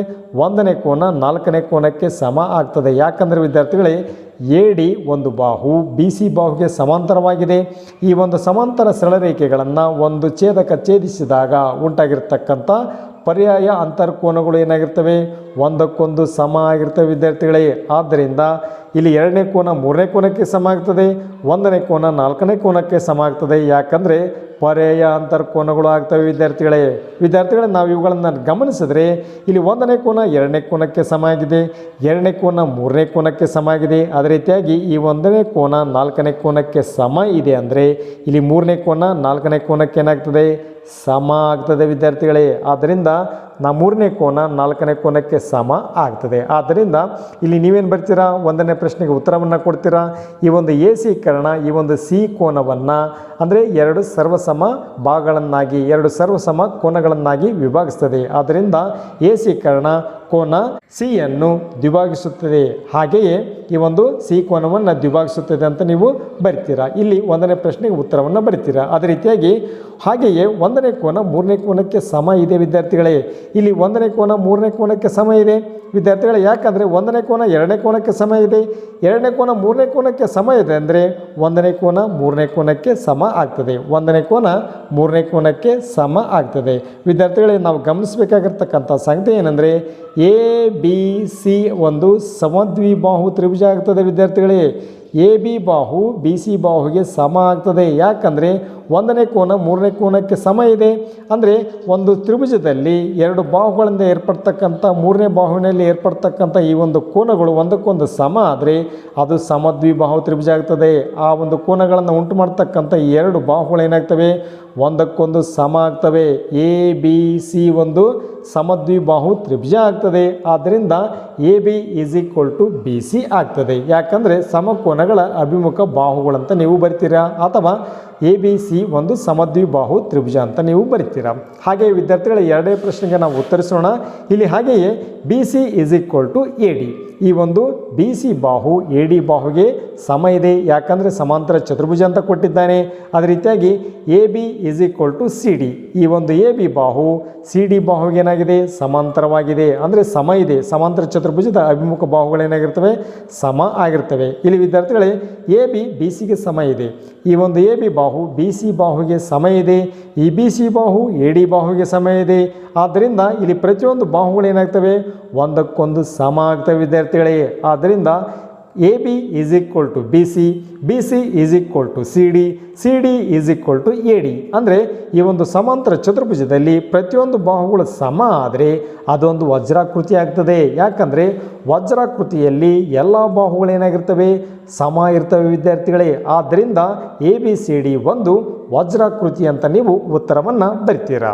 ಒಂದನೇ ಕೋನ ನಾಲ್ಕನೇ ಕೋನಕ್ಕೆ ಸಮ ಆಗ್ತದೆ. ಯಾಕಂದರೆ ವಿದ್ಯಾರ್ಥಿಗಳೇ ಎ ಡಿ ಒಂದು ಬಾಹು ಬಿ ಸಿ ಬಾಹುಗೆ ಸಮಾಂತರವಾಗಿದೆ. ಈ ಒಂದು ಸಮಾಂತರ ಸರಳರೇಖೆಗಳನ್ನು ಒಂದು ಛೇದಕ ಛೇದಿಸಿದಾಗ ಉಂಟಾಗಿರ್ತಕ್ಕಂಥ ಪರ್ಯಾಯ ಅಂತರ್ಕೋನಗಳು ಏನಾಗಿರ್ತವೆ? ಒಂದಕ್ಕೊಂದು ಸಮ ಆಗಿರ್ತವೆ ವಿದ್ಯಾರ್ಥಿಗಳೇ. ಆದ್ದರಿಂದ ಇಲ್ಲಿ ಎರಡನೇ ಕೋನ ಮೂರನೇ ಕೋನಕ್ಕೆ ಸಮ ಆಗ್ತದೆ, ಒಂದನೇ ಕೋನ ನಾಲ್ಕನೇ ಕೋನಕ್ಕೆ ಸಮ ಆಗ್ತದೆ. ಯಾಕಂದರೆ ಪರ್ಯಾಯ ಅಂತರ್ಕೋನಗಳು ಆಗ್ತವೆ ವಿದ್ಯಾರ್ಥಿಗಳೇ. ವಿದ್ಯಾರ್ಥಿಗಳೇ, ನಾವು ಇವುಗಳನ್ನು ಗಮನಿಸಿದ್ರೆ ಇಲ್ಲಿ ಒಂದನೇ ಕೋನ, ಎರಡನೇ ಕೋನಕ್ಕೆ ಸಮ ಆಗಿದೆ. ಎರಡನೇ ಕೋನ, ಮೂರನೇ ಕೋನಕ್ಕೆ ಸಮ ಆಗಿದೆ. ಅದೇ ರೀತಿಯಾಗಿ ಈ ಒಂದನೇ ಕೋನ ನಾಲ್ಕನೇ ಕೋನಕ್ಕೆ ಸಮ ಇದೆ ಅಂದರೆ ಇಲ್ಲಿ ಮೂರನೇ ಕೋನ, ನಾಲ್ಕನೇ ಕೋನಕ್ಕೆ ಏನಾಗ್ತದೆ? ಸಮ ಆಗ್ತದೆ ವಿದ್ಯಾರ್ಥಿಗಳೇ. ಆದ್ದರಿಂದ ನಾ ಮೂರನೇ ಕೋನ ನಾಲ್ಕನೇ ಕೋನಕ್ಕೆ ಸಮ ಆಗ್ತದೆ. ಆದ್ದರಿಂದ ಇಲ್ಲಿ ನೀವೇನು ಬರ್ತೀರಾ? ಒಂದನೇ ಪ್ರಶ್ನೆಗೆ ಉತ್ತರವನ್ನು ಕೊಡ್ತೀರಾ? ಈ ಒಂದು ಎ ಸಿ ಕರ್ಣ, ಈ ಒಂದು ಸಿ ಕೋನವನ್ನು ಅಂದರೆ ಎರಡು ಸರ್ವಸಮ ಭಾಗಗಳನ್ನಾಗಿ, ಎರಡು ಸರ್ವಸಮ ಕೋನಗಳನ್ನಾಗಿ ವಿಭಾಗಿಸ್ತದೆ. ಆದ್ದರಿಂದ ಎ ಸಿ ಕರ್ಣ ಕೋನ ಸಿಯನ್ನು ದ್ವಿಭಾಗಿಸುತ್ತದೆ. ಹಾಗೆಯೇ ಈ ಒಂದು ಸಿ ಕೋನವನ್ನು ದ್ವಿಭಾಗಿಸುತ್ತದೆ ಅಂತ ನೀವು ಬರಿತೀರಾ? ಇಲ್ಲಿ ಒಂದನೇ ಪ್ರಶ್ನೆಗೆ ಉತ್ತರವನ್ನು ಬರಿತೀರಾ? ಅದೇ ರೀತಿಯಾಗಿ ಹಾಗೆಯೇ ಒಂದನೇ ಕೋನ ಮೂರನೇ ಕೋನಕ್ಕೆ ಸಮ ಇದೆ ವಿದ್ಯಾರ್ಥಿಗಳೇ. ಇಲ್ಲಿ ಒಂದನೇ ಕೋನ ಮೂರನೇ ಕೋನಕ್ಕೆ ಸಮ ಇದೆ. ವಿದ್ಯಾರ್ಥಿಗಳೇ, ಯಾಕಂದರೆ ಒಂದನೇ ಕೋನ ಎರಡನೇ ಕೋನಕ್ಕೆ ಸಮ ಇದೆ. ಎರಡನೇ ಕೋನ ಮೂರನೇ ಕೋನಕ್ಕೆ ಸಮ ಇದೆ ಅಂದರೆ ಒಂದನೇ ಕೋನ ಮೂರನೇ ಕೋನಕ್ಕೆ ಸಮ ಆಗ್ತದೆ. ಒಂದನೇ ಕೋನ ಮೂರನೇ ಕೋನಕ್ಕೆ ಸಮ ಆಗ್ತದೆ. ವಿದ್ಯಾರ್ಥಿಗಳೇ, ನಾವು ಗಮನಿಸಬೇಕಾಗಿರ್ತಕ್ಕಂಥ ಸಂಗತಿ ಏನಂದರೆ ಎ ಬಿ ಸಿ ಒಂದು ಸಮದ್ವಿಬಾಹು ತ್ರಿಭುಜ ಆಗ್ತದೆ, ವಿದ್ಯಾರ್ಥಿಗಳೇ. ಎ ಬಿ ಬಾಹು ಬಿ ಸಿ ಬಾಹುಗೆ ಸಮ ಆಗ್ತದೆ. ಯಾಕಂದರೆ ಒಂದನೇ ಕೋನ ಮೂರನೇ ಕೋನಕ್ಕೆ ಸಮ ಇದೆ. ಅಂದರೆ ಒಂದು ತ್ರಿಭುಜದಲ್ಲಿ ಎರಡು ಬಾಹುಗಳಿಂದ ಏರ್ಪಡ್ತಕ್ಕಂಥ, ಮೂರನೇ ಬಾಹುವಿನಲ್ಲಿ ಏರ್ಪಡ್ತಕ್ಕಂಥ ಈ ಒಂದು ಕೋನಗಳು ಒಂದಕ್ಕೊಂದು ಸಮ ಆದರೆ ಅದು ಸಮದ್ವಿಬಾಹು ತ್ರಿಭುಜ ಆಗ್ತದೆ. ಆ ಒಂದು ಕೋನಗಳನ್ನು ಉಂಟು ಮಾಡ್ತಕ್ಕಂಥ ಎರಡು ಬಾಹುಗಳು ಏನಾಗ್ತವೆ ಒಂದಕ್ಕೊಂದು ಸಮ ಆಗ್ತವೆ. ಎ ಬಿ ಸಿ ಒಂದು ಸಮದ್ವಿಬಾಹು ತ್ರಿಭುಜ ಆಗ್ತದೆ. ಆದ್ದರಿಂದ A B is equal to B C ಆಗ್ತದೆ. ಯಾಕಂದರೆ ಸಮಕೋನಗಳ ಅಭಿಮುಖ ಬಾಹುಗಳಂತ ನೀವು ಬರ್ತೀರಾ? ಅಥವಾ ಎ ಬಿ ಸಿ ಒಂದು ಸಮದ್ವಿಬಾಹು ತ್ರಿಭುಜ ಅಂತ ನೀವು ಬರಿತೀರಾ? ಹಾಗೆ ವಿದ್ಯಾರ್ಥಿಗಳ, ಎರಡೇ ಪ್ರಶ್ನೆಗೆ ನಾವು ಉತ್ತರಿಸೋಣ. ಇಲ್ಲಿ ಹಾಗೆಯೇ B C is equal to A D. ಈ ಒಂದು ಬಿ ಸಿ ಬಾಹು ಎ ಡಿ ಬಾಹುಗೆ ಸಮ ಇದೆ. ಯಾಕಂದರೆ ಸಮಾಂತರ ಚತುರ್ಭುಜ ಅಂತ ಕೊಟ್ಟಿದ್ದಾನೆ. ಅದೇ ರೀತಿಯಾಗಿ A B is equal to C D. ಈ ಒಂದು ಎ ಬಿ ಬಾಹು, ಸಿ ಡಿ ಬಾಹುಗೆ ಏನಾಗಿದೆ? ಸಮಾಂತರವಾಗಿದೆ. ಅಂದರೆ ಸಮ ಇದೆ. ಸಮಾಂತರ ಚತುರ್ಭುಜದ ಅಭಿಮುಖ ಬಾಹುಗಳೇನಾಗಿರ್ತವೆ ಸಮ ಆಗಿರ್ತವೆ. ಇಲ್ಲಿ ವಿದ್ಯಾರ್ಥಿಗಳೇ, ಎ ಬಿ ಬಿ ಸಿಗೆ ಸಮ ಇದೆ. ಈ ಒಂದು ಎ ಬಿ ಬಾಹು ಬಿ ಸಿ ಬಾಹುಗೆ ಸಮ ಇದೆ. ಈ ಬಿ ಸಿ ಬಾಹು ಎ ಡಿ ಬಾಹುಗೆ ಸಮ ಇದೆ. ಆದ್ದರಿಂದ ಇಲ್ಲಿ ಪ್ರತಿಯೊಂದು ಬಾಹುಗಳು ಏನಾಗ್ತವೆ? ಒಂದಕ್ಕೊಂದು ಸಮ ಆಗ್ತವೆ ವಿದ್ಯಾರ್ಥಿಗಳೇ. ಆದ್ದರಿಂದ A B is equal to B C B C is equal C D C D to A D ಅಂದರೆ ಈ ಒಂದು ಸಮಾಂತರ ಚತುರ್ಭುಜದಲ್ಲಿ ಪ್ರತಿಯೊಂದು ಬಾಹುಗಳು ಸಮ ಆದರೆ ಅದೊಂದು ವಜ್ರಾಕೃತಿ ಆಗ್ತದೆ. ಯಾಕಂದರೆ ವಜ್ರಾಕೃತಿಯಲ್ಲಿ ಎಲ್ಲ ಬಾಹುಗಳು ಏನಾಗಿರ್ತವೆ? ಸಮ ಇರ್ತವೆ ವಿದ್ಯಾರ್ಥಿಗಳೇ. ಆದ್ದರಿಂದ ಎ ಬಿ ಸಿ ಡಿ ಒಂದು ವಜ್ರಾಕೃತಿ ಅಂತ ನೀವು ಉತ್ತರವನ್ನು ಬರಿತೀರಾ.